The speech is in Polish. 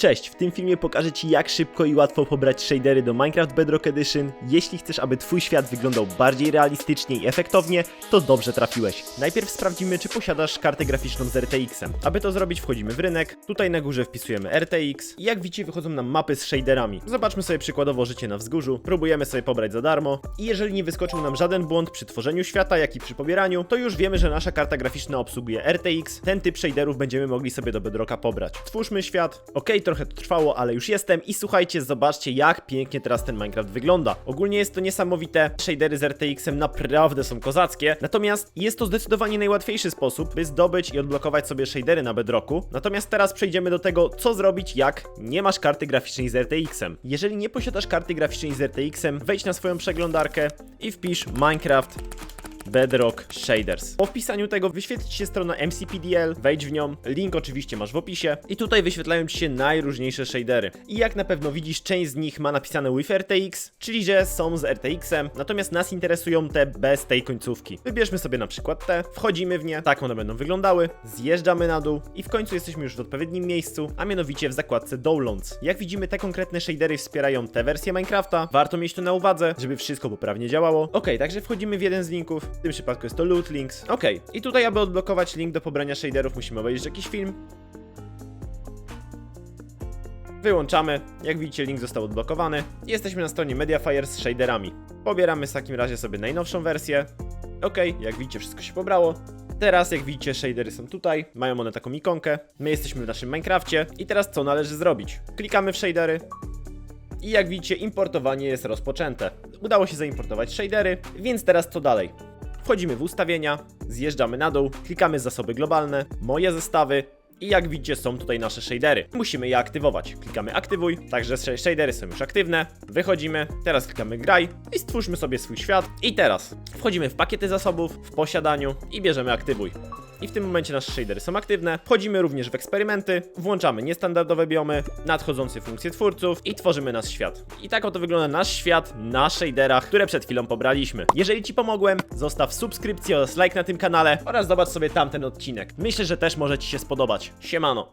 Cześć, w tym filmie pokażę Ci jak szybko i łatwo pobrać shadery do Minecraft Bedrock Edition. Jeśli chcesz, aby Twój świat wyglądał bardziej realistycznie i efektownie, to dobrze trafiłeś. Najpierw sprawdzimy, czy posiadasz kartę graficzną z RTX-em. Aby to zrobić, wchodzimy w rynek, tutaj na górze wpisujemy RTX i jak widzicie wychodzą nam mapy z shaderami. Zobaczmy sobie przykładowo życie na wzgórzu, próbujemy sobie pobrać za darmo i jeżeli nie wyskoczył nam żaden błąd przy tworzeniu świata, jak i przy pobieraniu, to już wiemy, że nasza karta graficzna obsługuje RTX. Ten typ shaderów będziemy mogli sobie do Bedrocka pobrać. Twórzmy świat. Ok, trochę to trwało, ale już jestem i słuchajcie, zobaczcie jak pięknie teraz ten Minecraft wygląda. Ogólnie jest to niesamowite. Shadery z RTX-em naprawdę są kozackie. Natomiast jest to zdecydowanie najłatwiejszy sposób, by zdobyć i odblokować sobie shadery na Bedrocku. Natomiast teraz przejdziemy do tego, co zrobić, jak nie masz karty graficznej z RTX-em. Jeżeli nie posiadasz karty graficznej z RTX-em, wejdź na swoją przeglądarkę i wpisz Minecraft Bedrock Shaders. Po wpisaniu tego wyświetli się strona MCPDL, wejdź w nią, link oczywiście masz w opisie i tutaj wyświetlają Ci się najróżniejsze shadery. I jak na pewno widzisz, część z nich ma napisane with RTX, czyli że są z RTX-em, natomiast nas interesują te bez tej końcówki. Wybierzmy sobie na przykład te, wchodzimy w nie, tak one będą wyglądały, zjeżdżamy na dół i w końcu jesteśmy już w odpowiednim miejscu, a mianowicie w zakładce Downloads. Jak widzimy, te konkretne shadery wspierają te wersje Minecrafta, warto mieć to na uwadze, żeby wszystko poprawnie działało. Ok, także wchodzimy w jeden z linków, w tym przypadku jest to Loot Links. Ok, i tutaj aby odblokować link do pobrania shaderów musimy obejrzeć jakiś film. Wyłączamy, jak widzicie link został odblokowany. Jesteśmy na stronie Mediafire z shaderami. Pobieramy w takim razie sobie najnowszą wersję. Ok, jak widzicie wszystko się pobrało. Teraz jak widzicie shadery są tutaj, mają one taką ikonkę. My jesteśmy w naszym Minecrafcie i teraz co należy zrobić? Klikamy w shadery, i jak widzicie, importowanie jest rozpoczęte. Udało się zaimportować shadery, więc teraz co dalej? Wchodzimy w ustawienia, zjeżdżamy na dół, klikamy zasoby globalne, moje zestawy i jak widzicie są tutaj nasze shadery. Musimy je aktywować. Klikamy aktywuj, także sh- shadery są już aktywne. Wychodzimy, teraz klikamy graj i stwórzmy sobie swój świat. I teraz wchodzimy w pakiety zasobów, w posiadaniu i bierzemy aktywuj. I w tym momencie nasze shadery są aktywne. Wchodzimy również w eksperymenty, włączamy niestandardowe biomy, nadchodzące funkcje twórców i tworzymy nasz świat. I tak oto wygląda nasz świat na shaderach, które przed chwilą pobraliśmy. Jeżeli Ci pomogłem, zostaw subskrypcję oraz like na tym kanale oraz zobacz sobie tamten odcinek. Myślę, że też może Ci się spodobać. Siemano!